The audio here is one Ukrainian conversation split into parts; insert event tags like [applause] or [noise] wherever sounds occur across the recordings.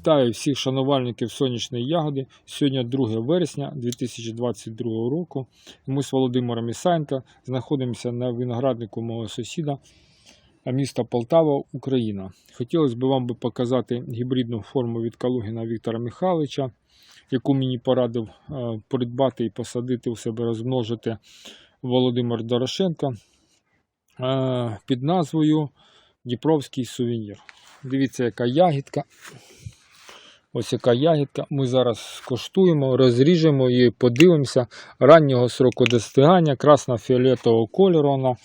Вітаю всіх шанувальників сонячної ягоди. Сьогодні 2 вересня 2022 року. Ми з Володимиром Ісаєнко знаходимося на винограднику мого сусіда міста Полтава, Україна. Хотілося б вам показати гібридну форму від Калугіна Віктора Михайловича, яку мені порадив придбати і посадити у себе, розмножити Володимир Дорошенко під назвою Дніпровський сувенір. Дивіться, яка ягідка. Ось яка ягідка. Ми зараз скоштуємо, розріжемо її, подивимося. Раннього сроку достигання, красно-фіолетового кольору. Вона.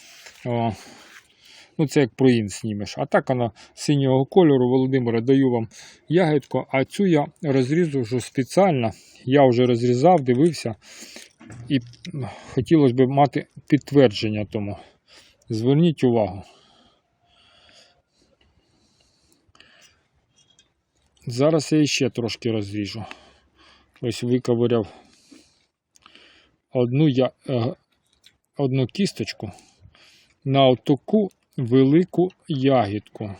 О, ну це як проїн знімеш. А так вона синього кольору. Володимире, даю вам ягідку. А цю я розрізу вже спеціально. Я вже розрізав, дивився. І хотілося б мати підтвердження тому. Зверніть увагу. Зараз я ще трошки розріжу. Ось виковиряв одну, я, е, одну кісточку на отаку велику ягідку.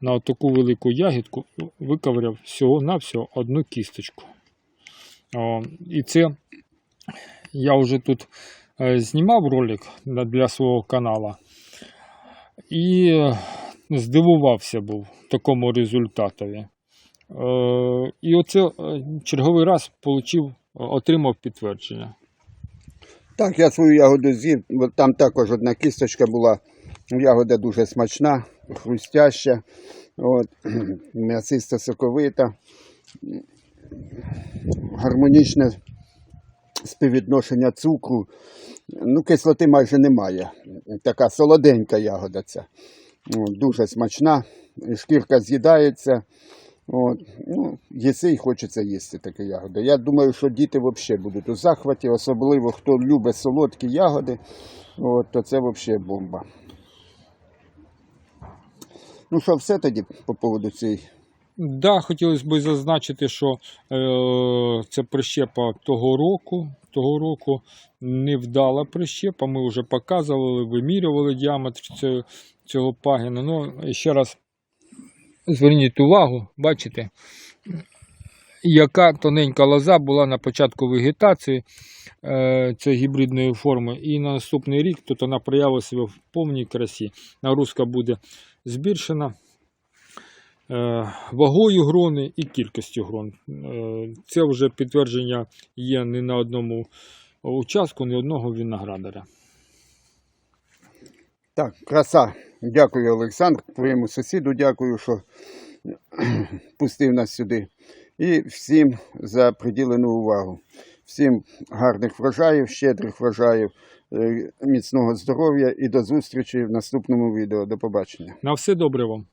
На отаку велику ягідку виковиряв всього-навсього одну кісточку. О, і це я вже тут е, знімав ролик для свого каналу. І е, здивувався був такому результатові. Е, І оце е, черговий раз получив, отримав підтвердження. Так, я свою ягоду з'їв. Там також одна кісточка була. Ягода дуже смачна, хрустяща, от, [clears throat] м'ясиста соковита, гармонічне співвідношення цукру. Ну, кислоти майже немає. Така солоденька ягода ця. Дуже смачна, шкірка з'їдається. От, ну, їси і хочеться їсти такі ягоди. Я думаю, що діти взагалі будуть у захваті, особливо хто любить солодкі ягоди, от, то це взагалі бомба. Ну що, все тоді по поводу цієї. Да, хотілося б зазначити, що е, це прищепа того року. Того року невдала прищепа. Ми вже показували, вимірювали діаметр цього, цього пагіна. Ну, ще раз зверніть увагу, бачите, яка тоненька лоза була на початку вегетації е, цієї гібридної форми. І на наступний рік тут вона проявила себе в повній красі. Нагрузка буде збільшена е, вагою грони і кількістю грон. Е, Це вже підтвердження є не на одному участку, не одного виноградаря. Так, краса. Дякую, Олександр, твоєму сусіду, дякую, що [clears throat] пустив нас сюди. І всім за приділену увагу. Всім гарних врожаїв, щедрих врожаїв, е, міцного здоров'я і до зустрічі в наступному відео. До побачення. На все добре вам!